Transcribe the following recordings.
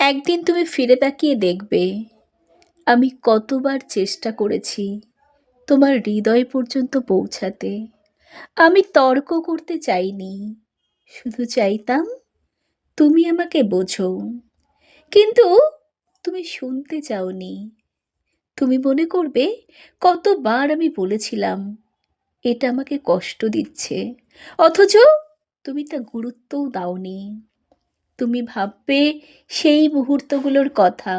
একদিন তুমি ফিরে তাকিয়ে দেখবে, আমি কতবার চেষ্টা করেছি তোমার হৃদয় পর্যন্ত পৌঁছাতে। আমি তর্ক করতে চাইনি, শুধু চাইতাম তুমি আমাকে বোঝো। কিন্তু তুমি শুনতে চাওনি। তুমি মনে করবে, কতবার আমি বলেছিলাম, এটা আমাকে কষ্ট দিচ্ছে, অথচ তুমি তা গুরুত্বও দাওনি। তুমি ভাববে সেই মুহূর্তগুলোর কথা।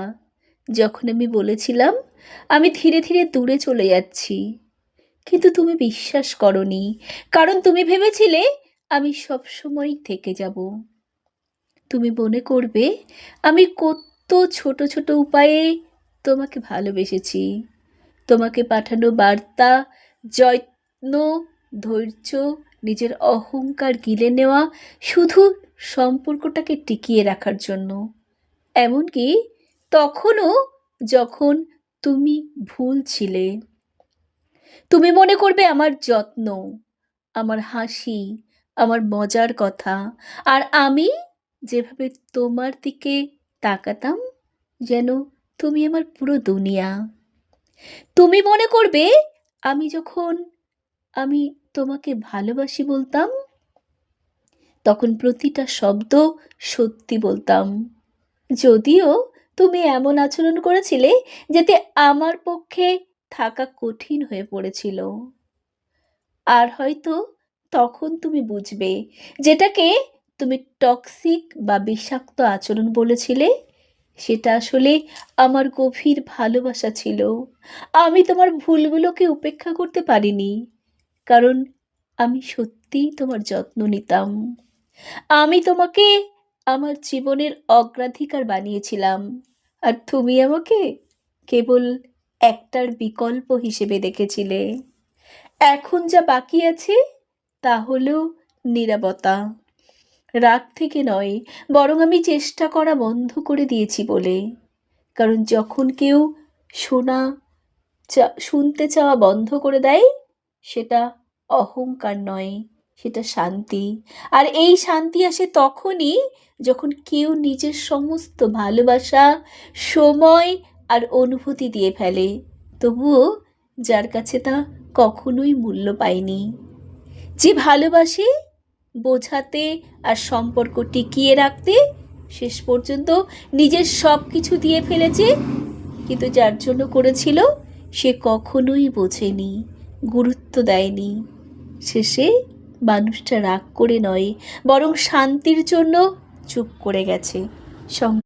যখন আমি বলেছিলাম, আমি ধীরে ধীরে দূরে চলে যাচ্ছি। কিন্তু তুমি বিশ্বাস করনি, কারণ তুমি ভেবেছিলে আমি সবসময় থেকে যাব। তুমি মনে করবে, আমি কত ছোট ছোট উপায়ে তোমাকে ভালোবেসেছি। তোমাকে পাঠানো বার্তা, যত্ন, ধৈর্য, নিজের অহংকার গিলে নেওয়া শুধু সম্পর্কটাকে টিকিয়ে রাখার জন্য। এমনকি তখনও যখন তুমি ভুল ছিলে। তুমি মনে করবে আমার যত্ন, আমার হাসি, আমার মজার কথা। আর আমি যেভাবে তোমার দিকে তাকাতাম, যেন তুমি আমার পুরো দুনিয়া। তুমি মনে করবে আমি যখন আমি তোমাকে ভালোবাসি বলতাম তখন প্রতিটা শব্দ সত্যি বলতাম। যদিও তুমি এমন আচরণ করেছিলে যাতে আমার পক্ষে থাকা কঠিন হয়ে পড়েছিল। আর হয়তো তখন তুমি বুঝবে যেটাকে তুমি টক্সিক বা বিষাক্ত আচরণ বলেছিলে, সেটা আসলে আমার গভীর ভালোবাসা ছিল। আমি তোমার ভুলগুলোকে উপেক্ষা করতে পারিনি, কারণ আমি সত্যিই তোমার যত্ন নিতাম। আমি তোমাকে আমার জীবনের অগ্রাধিকার বানিয়েছিলাম। আর তুমি আমাকে কেবল একটার বিকল্প হিসেবে দেখেছিলে। এখন যা বাকি আছে, তা হলো নিরাপত্তা। রাগ থেকে নয়, বরং আমি চেষ্টা করা বন্ধ করে দিয়েছি বলে। কারণ যখন কেউ শোনা, চা, শুনতে চাওয়া বন্ধ করে দেয়, সেটা অহংকার নয়। সেটা শান্তি। আর এই শান্তি আসে তখনই যখন কেউ নিজের সমস্ত ভালোবাসা, সময় আর অনুভূতি দিয়ে ফেলে। তবুও যার কাছে তা কখনোই মূল্য পায়নি। যে ভালোবাসে বোঝাতে আর সম্পর্ক টিকিয়ে রাখতে শেষ পর্যন্ত নিজের সব কিছু দিয়ে ফেলেছে। কিন্তু যার জন্য করেছিল সে কখনোই বোঝেনি, গুরুত্ব দেয়নি। শেষে মানুষটা রাগ করে নয় বরং শান্তির জন্য চুপ করে গেছে। সং